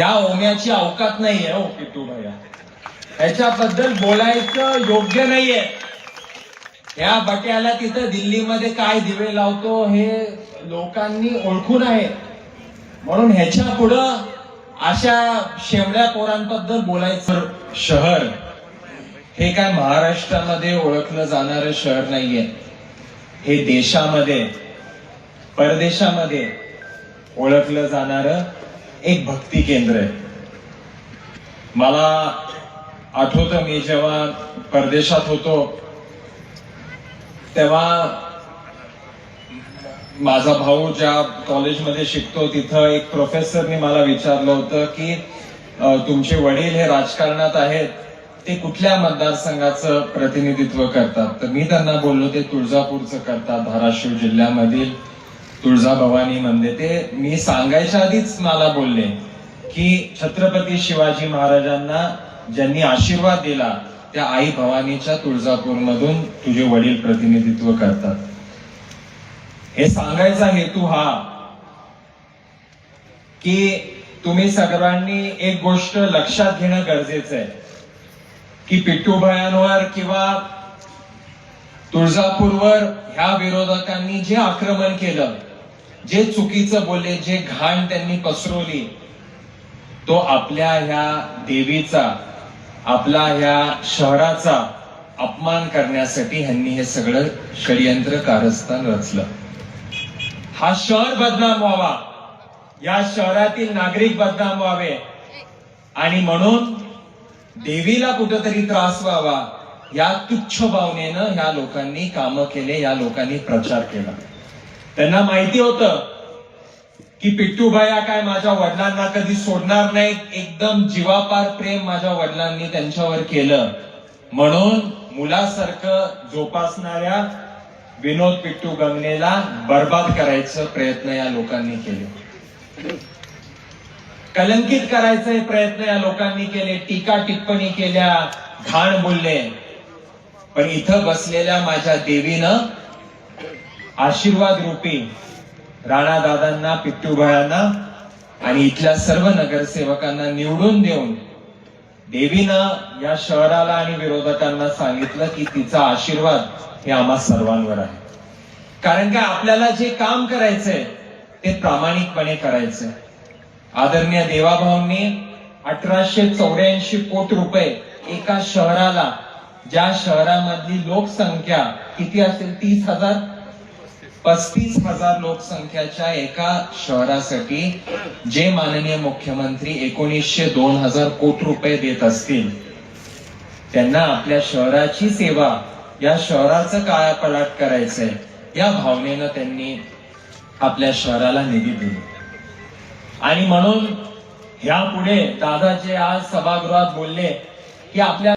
त्या ओम्याची अवकात नाहीये हो पितू भैया. ह्याच्याबद्दल बोलायचं योग्य नाहीये. या बट्याला तिथं दिल्लीमध्ये काय दिवे लावतो हे लोकांनी ओळखून आहे. म्हणून ह्याच्या पुढं अशा शेमड्या पोरांबद्दल बोलायचं शहर हे काय महाराष्ट्रामध्ये ओळखलं जाणारं शहर नाहीये. हे देशामध्ये परदेशामध्ये ओळखलं जाणारं एक भक्ती केंद्र आहे. मला आठवतं मी जेव्हा परदेशात होतो तेव्हा माझा भाऊ ज्या कॉलेजमध्ये शिकतो तिथं एक प्रोफेसरने मला विचारलं होतं की तुमचे वडील हे राजकारणात आहेत ते कुठल्या मतदारसंघाचं प्रतिनिधित्व करतात? तर मी त्यांना बोललो ते तुळजापूरचं करतात धाराशिव जिल्ह्यामधील. तुळजाभवानी मंदिर ते मी सांगायच्या आधीच मला बोलले की छत्रपती शिवाजी महाराजांना ज्यांनी आशीर्वाद दिला त्या आई भवानीच्या तुळजापूर मधून तुझे वडील प्रतिनिधित्व करतात. हे सांगायचा हेतू हा की तुम्ही सर्वांनी एक गोष्ट लक्षात घेणं गरजेचं आहे की पिट्टू भयांवर किंवा तुळजापूरवर ह्या विरोधकांनी जे आक्रमण केलं जे चुकीचं बोलले जे घाण त्यांनी पसरवली तो आपल्या ह्या देवीचा आपला ह्या शहराचा अपमान करण्यासाठी ह्यांनी हे सगळं षडयंत्र कारस्थान रचलं. हा शहर बदनाम व्हावा. या शहरातील नागरिक बदनाम व्हावे. आणि म्हणून देवीला कुठंतरी त्रास व्हावा या तुच्छ भावनेनं ह्या लोकांनी कामं केले या लोकांनी प्रचार केला. त्यांना माहिती होतं की पिट्टूबाया काय माझ्या वडिलांना कधी सोडणार नाहीत. एकदम जीवापार प्रेम माझ्या वडिलांनी त्यांच्यावर केलं. म्हणून मुलासारखं जोपासणाऱ्या विनोद पिट्टू गंगनेला बर्बाद करायचं प्रयत्न या लोकांनी केले. कलंकित करायचे प्रयत्न या लोकांनी केले. टीका टिप्पणी केल्या. घाण बोलले. पण इथं बसलेल्या माझ्या देवीनं आशीर्वाद रूपी राणा दादांना पिट्टूभायांना आणि इथल्या सर्व नगरसेवकांना निवडून देऊन देवीनं या शहराला आणि विरोधकांना सांगितलं की तिचा आशीर्वाद हे आम्हा सर्वांवर आहे. कारण का आपल्याला जे काम करायचंय ते प्रामाणिकपणे करायचंय. आदरणीय देवाभाऊंनी अठराशे चौऱ्याऐंशी कोटी रुपये एका शहराला ज्या शहरामधली लोकसंख्या किती असेल? तीस हजार पस्तीस हजार लोकसंख्याच्या एका शहरासाठी जे माननीय मुख्यमंत्री एकोणीसशे दोन हजार कोटी रुपये देत असतील त्यांना आपल्या शहराची सेवा या शहराचं कायापालट करायचंय या भावनेनं त्यांनी आपल्या शहराला निधी दिली. आणि म्हणून ह्या पुढे दादा जे आज सभागृहात बोलले की आपल्या